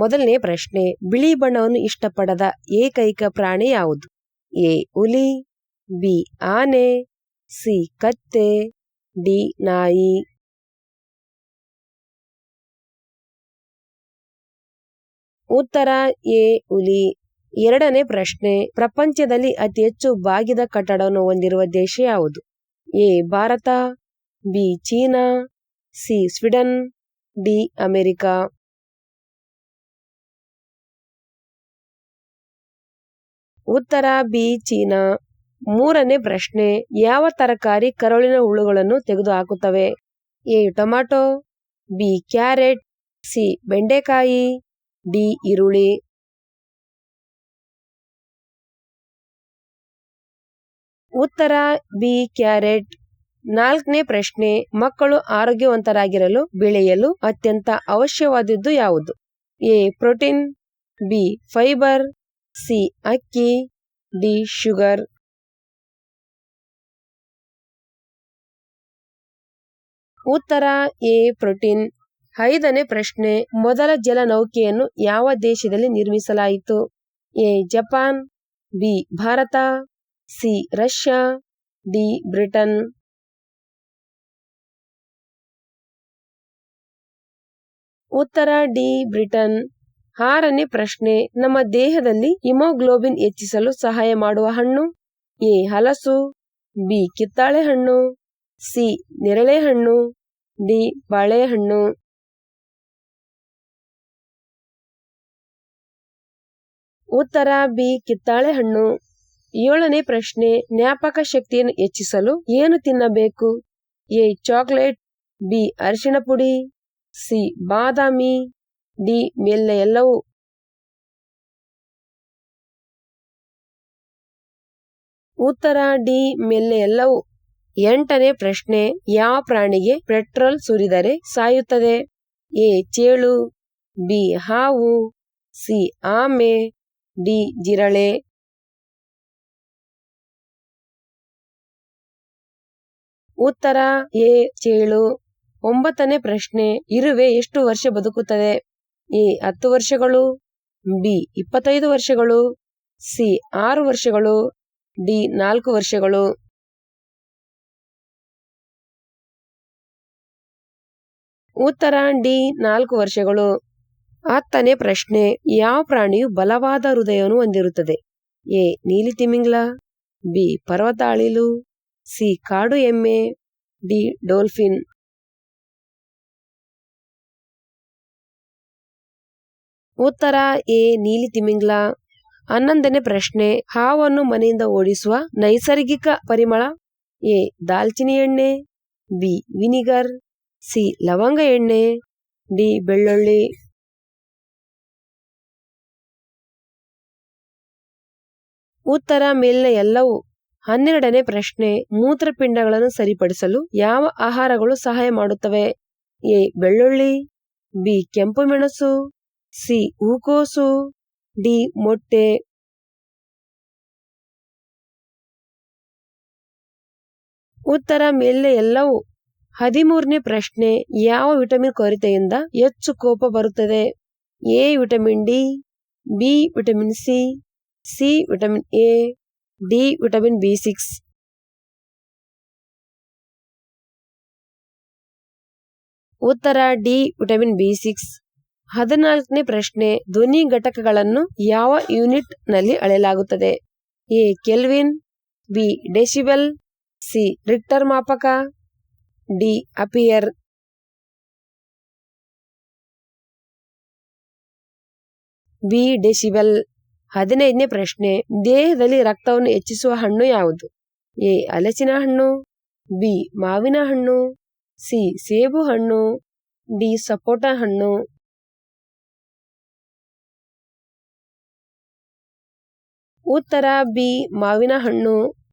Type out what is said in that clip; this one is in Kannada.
ಮೊದಲನೇ ಪ್ರಶ್ನೆ, ಬಿಳಿ ಬಣ್ಣವನ್ನು ಇಷ್ಟಪಡದ ಏಕೈಕ ಪ್ರಾಣಿ ಯಾವುದು? ಎ, ಹುಲಿ, ಬಿ, ಆನೆ, ಸಿ, ಕತ್ತೆ, ಡಿ, ನಾಯಿ. ಉತ್ತರ, ಎ, ಹುಲಿ. ಎರಡನೇ ಪ್ರಶ್ನೆ, ಪ್ರಪಂಚದಲ್ಲಿ ಅತಿ ಹೆಚ್ಚು ಬಾಗಿದ ಕಟ್ಟಡವನ್ನು ಹೊಂದಿರುವ ದೇಶ ಯಾವುದು? A, Bharat, B, China, C, Sweden, D, America. ಉತ್ತರ ಬಿ ಚೀನಾ. ಮೂರನೇ ಪ್ರಶ್ನೆ, ಯಾವ ತರಕಾರಿ ಕರುಳಿನ ಹುಳುಗಳನ್ನು ತೆಗೆದುಹಾಕುತ್ತವೆ? A tomato B, carrot, C, ಬೆಂಡೆಕಾಯಿ, ಡಿ, ಈರುಳ್ಳಿ. ಉತ್ತರ ಬಿ, ಕ್ಯಾರೆಟ್. ನಾಲ್ಕನೇ ಪ್ರಶ್ನೆ, ಮಕ್ಕಳು ಆರೋಗ್ಯವಂತರಾಗಿರಲು ಬೆಳೆಯಲು ಅತ್ಯಂತ ಅವಶ್ಯವಾದದ್ದು ಯಾವುದು? A, protein, B, fibre C ಅಕ್ಕಿ, ಡಿ ಶುಗರ್. ಉತ್ತರ, ಎ ಪ್ರೋಟೀನ್. ಐದನೇ ಪ್ರಶ್ನೆ, ಮೊದಲ ಜಲನೌಕೆಯನ್ನು ಯಾವ ದೇಶದಲ್ಲಿ ನಿರ್ಮಿಸಲಾಯಿತು? A Japan, B Bharat, C Russia, D Britain. ಉತ್ತರ, ಡಿ ಬ್ರಿಟನ್. ಆರನೇ ಪ್ರಶ್ನೆ, ನಮ್ಮ ದೇಹದಲ್ಲಿ ಹಿಮೋಗ್ಲೋಬಿನ್ ಹೆಚ್ಚಿಸಲು ಸಹಾಯ ಮಾಡುವ ಹಣ್ಣು? ಎ, ಹಲಸು, ಬಿ, ಕಿತ್ತಾಳೆ ಹಣ್ಣು, ಸಿ, ನೆರಳೆ ಹಣ್ಣು, ಡಿ, ಬಾಳೆಹಣ್ಣು. ಉತ್ತರ, ಬಿ, ಕಿತ್ತಾಳೆ ಹಣ್ಣು. ಏಳನೇ ಪ್ರಶ್ನೆ, ಜ್ಞಾಪಕ ಶಕ್ತಿಯನ್ನು ಹೆಚ್ಚಿಸಲು ಏನು ತಿನ್ನಬೇಕು? ಎ, ಚಾಕ್ಲೇಟ್, ಬಿ, ಅರಿಶಿಣ ಪುಡಿ, ಸಿ, ಬಾದಾಮಿ. ಡಿ ಮೇಲಿನ ಎಲ್ಲವೂ ಉತ್ತರ ಡಿ ಮೇಲೆ ಎಲ್ಲವೂ ಎಂಟನೇ ಪ್ರಶ್ನೆ ಯಾವ ಪ್ರಾಣಿಗೆ ಪೆಟ್ರೋಲ್ ಸುರಿದರೆ ಸಾಯುತ್ತದೆ? ಎ, ಚೇಳು, ಬಿ, ಹಾವು, ಸಿ, ಆಮೆ, ಡಿ, ಜಿರಳೆ. ಉತ್ತರ ಎ, ಚೇಳು. ಒಂಬತ್ತನೇ ಪ್ರಶ್ನೆ, ಇರುವೆ ಎಷ್ಟು ವರ್ಷ ಬದುಕುತ್ತದೆ? ಎ ಹತ್ತು ವರ್ಷಗಳು, ಬಿ ಇಪ್ಪತ್ತೈದು ವರ್ಷಗಳು, ಸಿ ಆರು ವರ್ಷಗಳು, ಡಿ ನಾಲ್ಕು ವರ್ಷಗಳು. ಉತ್ತರ, ಡಿ ನಾಲ್ಕು ವರ್ಷಗಳು. ಹತ್ತನೇ ಪ್ರಶ್ನೆ, ಯಾವ ಪ್ರಾಣಿಯು ಬಲವಾದ ಹೃದಯವನ್ನು ಹೊಂದಿರುತ್ತದೆ? ಎ ನೀಲಿ ತಿಮಿಂಗ್ಲ, ಬಿ ಪರ್ವತ ಅಳಿಲು, ಸಿ ಕಾಡು ಎಮ್ಮೆ, ಡಿ ಡೋಲ್ಫಿನ್. ಉತ್ತರ ಎ, ನೀಲಿ ತಿಮಿಂಗ್ಲ. ಹನ್ನೊಂದನೇ ಪ್ರಶ್ನೆ, ಹಾವನ್ನು ಮನೆಯಿಂದ ಓಡಿಸುವ ನೈಸರ್ಗಿಕ ಪರಿಮಳ? ಎ, ದಾಲ್ಚಿನಿ ಎಣ್ಣೆ. B, vinegar. ಸಿ, ಲವಂಗ ಎಣ್ಣೆ. ಡಿ, ಬೆಳ್ಳುಳ್ಳಿ. ಉತ್ತರ ಮೇಲಿನ ಎಲ್ಲವೂ. ಹನ್ನೆರಡನೇ ಪ್ರಶ್ನೆ, ಮೂತ್ರಪಿಂಡಗಳನ್ನು ಸರಿಪಡಿಸಲು ಯಾವ ಆಹಾರಗಳು ಸಹಾಯ ಮಾಡುತ್ತವೆ? ಎ, ಬೆಳ್ಳುಳ್ಳಿ. ಬಿ, ಕೆಂಪು ಮೆಣಸು. ಸಿ. ಹೂಕೋಸು, ಡಿ. ಮೊಟ್ಟೆ. ಉತ್ತರ ಮೇಲೆ ಎಲ್ಲವೂ ಹದಿಮೂರನೇ ಪ್ರಶ್ನೆ, ಯಾವ ವಿಟಮಿನ್ ಕೊರತೆಯಿಂದ ಹೆಚ್ಚು ಕೋಪ ಬರುತ್ತದೆ? A vitamin D, B vitamin C C vitamin A, D vitamin B six. ಉತ್ತರ ಡಿ ವಿಟಮಿನ್ ಬಿ ಸಿಕ್ಸ್. ಹದಿನಾಲ್ಕನೇ ಪ್ರಶ್ನೆ, ಧ್ವನಿ ಘಟಕಗಳನ್ನು ಯಾವ ಯೂನಿಟ್ನಲ್ಲಿ ಅಳೆಯಲಾಗುತ್ತದೆ? A, Kelvin, B, decibel, C, Richter ಮಾಪಕ, D, appear. B, decibel. ಹದಿನೈದನೇ ಪ್ರಶ್ನೆ, ದೇಹದಲ್ಲಿ ರಕ್ತವನ್ನು ಹೆಚ್ಚಿಸುವ ಹಣ್ಣು ಯಾವುದು? ಎ ಹಲಸಿನ ಹಣ್ಣು, ಬಿ, ಮಾವಿನ ಹಣ್ಣು, ಸಿ, ಸೇಬು ಹಣ್ಣು, ಡಿ, ಸಪೋಟ ಹಣ್ಣು. ಉತ್ತರ ಬಿ ಮಾವಿನ ಹಣ್ಣು